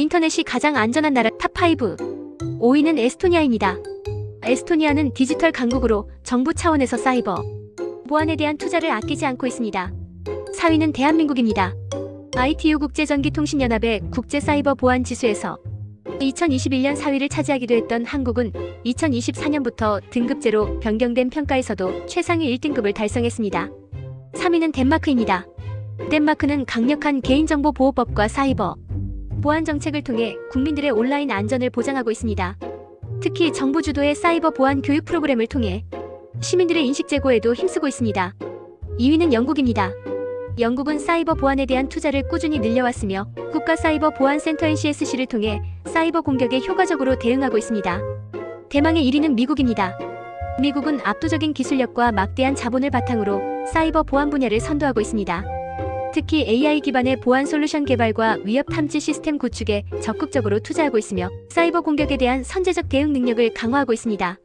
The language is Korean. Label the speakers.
Speaker 1: 인터넷이 가장 안전한 나라 탑5. 5위는 에스토니아입니다. 에스토니아는 디지털 강국으로 정부 차원에서 사이버 보안에 대한 투자를 아끼지 않고 있습니다. 4위는 대한민국입니다. ITU 국제전기통신연합의 국제 사이버 보안 지수에서 2021년 4위를 차지하기도 했던 한국은 2024년부터 등급제로 변경된 평가에서도 최상위 1등급을 달성했습니다. 3위는 덴마크입니다. 덴마크는 강력한 개인정보 보호법과 사이버 보안 정책을 통해 국민들의 온라인 안전을 보장하고 있습니다. 특히 정부 주도의 사이버 보안 교육 프로그램을 통해 시민들의 인식 제고에도 힘쓰고 있습니다. 2위는 영국입니다. 영국은 사이버 보안에 대한 투자를 꾸준히 늘려왔으며 국가 사이버 보안 센터 NCSC를 통해 사이버 공격에 효과적으로 대응하고 있습니다. 대망의 1위는 미국입니다. 미국은 압도적인 기술력과 막대한 자본을 바탕으로 사이버 보안 분야를 선도하고 있습니다. 특히 AI 기반의 보안 솔루션 개발과 위협 탐지 시스템 구축에 적극적으로 투자하고 있으며 사이버 공격에 대한 선제적 대응 능력을 강화하고 있습니다.